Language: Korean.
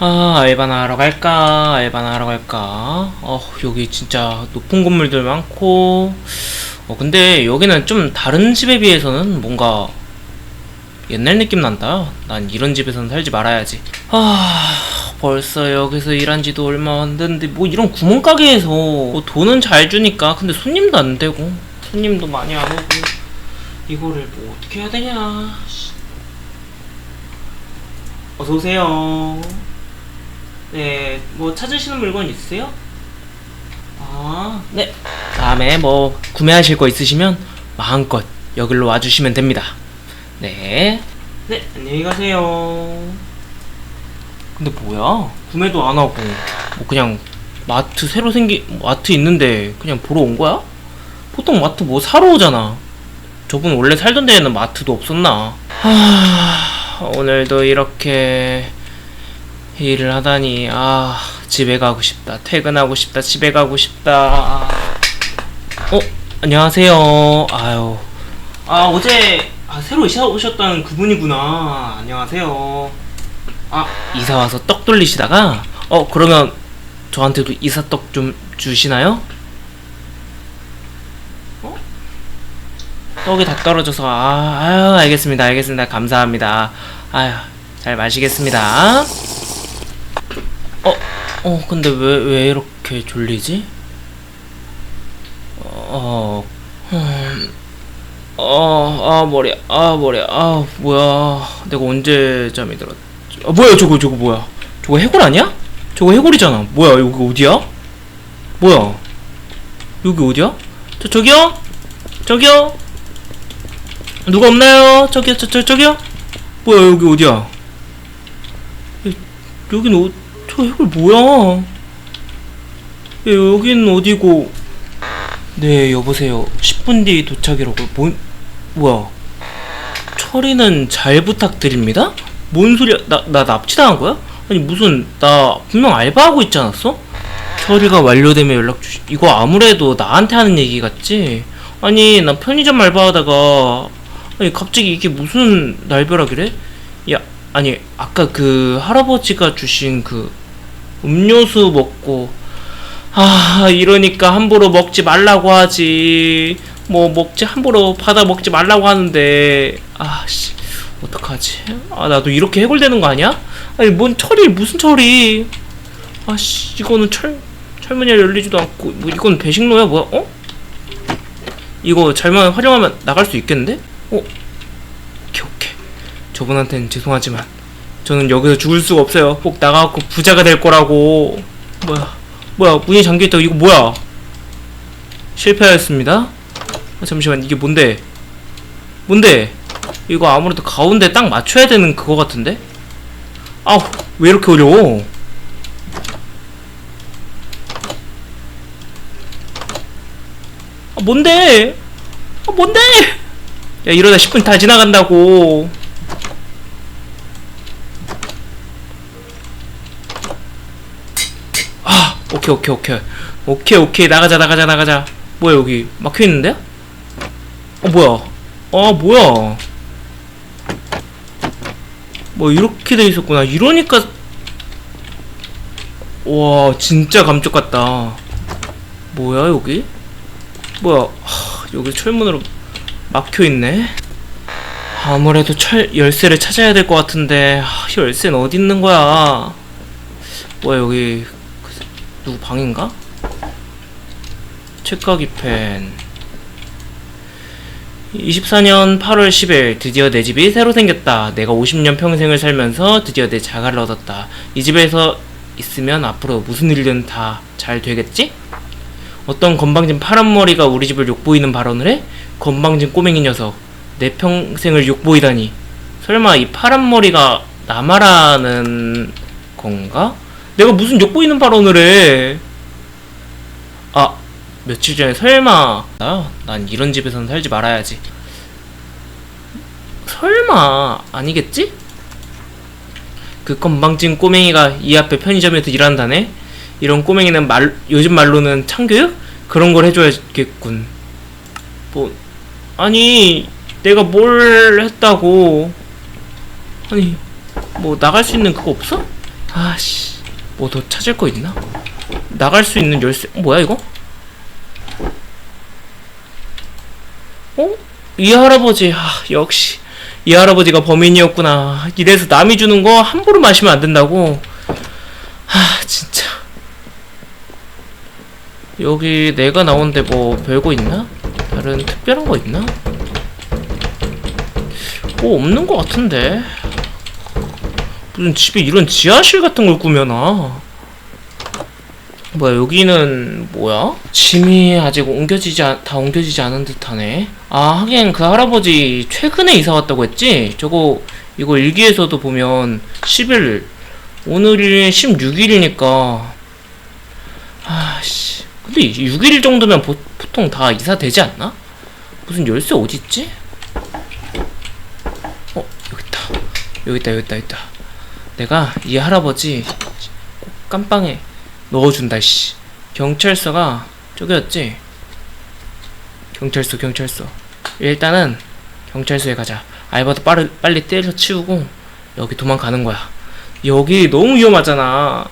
아, 알바나 하러 갈까? 알바나 하러 갈까? 어, 여기 진짜 높은 건물들 많고. 어, 근데 여기는 좀 다른 집에 비해서는 뭔가 옛날 느낌 난다. 난 이런 집에서는 살지 말아야지. 아, 벌써 여기서 일한 지도 얼마 안 됐는데 뭐 이런 구멍가게에서 뭐 돈은 잘 주니까 근데 손님도 안 되고 손님도 많이 안 오고 이거를 뭐 어떻게 해야 되냐. 씨. 어서 오세요. 네, 뭐 찾으시는 물건 있으세요? 아, 네. 다음에 뭐 구매하실 거 있으시면 마음껏 여기로 와주시면 됩니다. 네. 네, 안녕히 가세요. 근데 뭐야? 구매도 안 하고 뭐 그냥 마트 새로 생긴 마트 있는데 그냥 보러 온 거야? 보통 마트 뭐 사러 오잖아. 저분 원래 살던 데에는 마트도 없었나? 하, 오늘도 이렇게 일을 하다니 아 집에 가고 싶다. 퇴근하고 싶다. 집에 가고 싶다. 어 안녕하세요. 아유. 아 어제 아 새로 이사 오셨다는 그분이구나. 안녕하세요. 아 이사 와서 떡 돌리시다가? 어 그러면 저한테도 이사떡 좀 주시나요? 어? 떡이 다 떨어져서 아 아유 알겠습니다. 알겠습니다. 감사합니다. 아유 잘 마시겠습니다 어, 어, 근데 왜, 왜 이렇게 졸리지? 어, 음, 어, 아, 머리, 아, 머리, 아, 뭐야. 내가 언제 잠이 들었지? 아, 뭐야, 저거, 저거, 뭐야. 저거 해골 아니야? 저거 해골이잖아. 뭐야, 여기 어디야? 뭐야? 여기 어디야? 저, 저기요? 저기요? 누가 없나요? 저기요, 저, 저, 저기요? 뭐야, 여기 어디야? 여- 여긴 어, 저 해골 뭐야? 예, 여긴 어디고? 네, 여보세요. 10분 뒤 도착이라고. 뭐, 뭐야? 처리는 잘 부탁드립니다? 뭔 소리야? 나, 나 납치당한 거야? 아니, 무슨, 나 분명 알바하고 있지 않았어? 처리가 완료되면 연락 주시. 이거 아무래도 나한테 하는 얘기 같지? 아니, 나 편의점 알바하다가, 아니, 갑자기 이게 무슨 날벼락이래? 야, 아니, 아까 그 할아버지가 주신 그 음료수 먹고, 아, 이러니까 함부로 먹지 말라고 하지. 뭐, 먹지, 함부로 받아 먹지 말라고 하는데, 아, 씨, 어떡하지? 아, 나도 이렇게 해골되는 거 아니야? 아니, 뭔 철이, 무슨 철이. 아, 씨, 이거는 철, 철문이 열리지도 않고, 뭐, 이건 배식로야, 뭐야, 어? 이거 잘만 활용하면 나갈 수 있겠는데? 어? 오케이, 오케이. 저분한테는 죄송하지만, 저는 여기서 죽을 수가 없어요. 꼭 나가갖고 부자가 될 거라고. 뭐야, 뭐야, 문이 잠겨 있다. 이거 뭐야? 실패하였습니다. 아, 잠시만, 이게 뭔데? 뭔데? 이거 아무래도 가운데 딱 맞춰야 되는 그거 같은데? 아우, 왜 이렇게 어려워? 아, 뭔데? 아, 뭔데? 야, 이러다 10분 다 지나간다고. 오케이, 오케이, 오케이. 오케이, 오케이. 나가자, 나가자, 나가자. 뭐야, 여기. 막혀 있는데? 어, 뭐야. 아, 뭐야. 뭐, 이렇게 돼 있었구나. 이러니까. 와, 진짜 감쪽 같다. 뭐야, 여기? 뭐야. 하, 여기 철문으로 막혀 있네. 아무래도 철 열쇠를 찾아야 될 것 같은데 하, 열쇠는 어디 있는 거야? 뭐야 여기 그, 누구 방인가? 책가기 펜 24년 8월 10일 드디어 내 집이 새로 생겼다. 내가 50년 평생을 살면서 드디어 내 자가를 얻었다. 이 집에서 있으면 앞으로 무슨 일든 다 잘 되겠지? 어떤 건방진 파란머리가 우리 집을 욕보이는 발언을 해? 건방진 꼬맹이 녀석. 내 평생을 욕보이다니. 설마 이 파란머리가 나마라는 건가? 내가 무슨 욕보이는 발언을 해? 아, 며칠 전에 설마 아, 난 이런 집에서는 살지 말아야지. 설마 아니겠지? 그 건방진 꼬맹이가 이 앞에 편의점에서 일한다네. 이런 꼬맹이는 말 요즘 말로는 참교육 그런 걸 해줘야겠군. 뭐 아니 내가 뭘 했다고? 아니 뭐 나갈 수 있는 그거 없어? 아씨 뭐 더 찾을 거 있나? 나갈 수 있는 열쇠 어, 뭐야 이거? 어? 이 할아버지 아 역시 이 할아버지가 범인이었구나 이래서 남이 주는 거 함부로 마시면 안 된다고 아 진짜 여기 내가 나온데 뭐 별거 있나? 다른 특별한 거 있나? 뭐 없는 거 같은데 무슨 집에 이런 지하실 같은 걸 꾸며놔 뭐야 여기는 뭐야? 짐이 아직 옮겨지지 않, 다 옮겨지지 않은 듯하네 아 하긴 그 할아버지 최근에 이사 왔다고 했지? 저거 이거 일기에서도 보면 10일 오늘이 16일이니까 아씨 근데 6일 정도면 보, 보통 다 이사 되지 않나? 무슨 열쇠 어딨지? 어 여기 있다 여기 있다 여기 있다 여기 있다 내가 이 할아버지 꼭 깜빵에 넣어준다 씨. 경찰서가 저기였지? 경찰서 경찰서. 일단은 경찰서에 가자. 알바도 빠르, 빨리 때려치우고 여기 도망가는 거야. 여기 너무 위험하잖아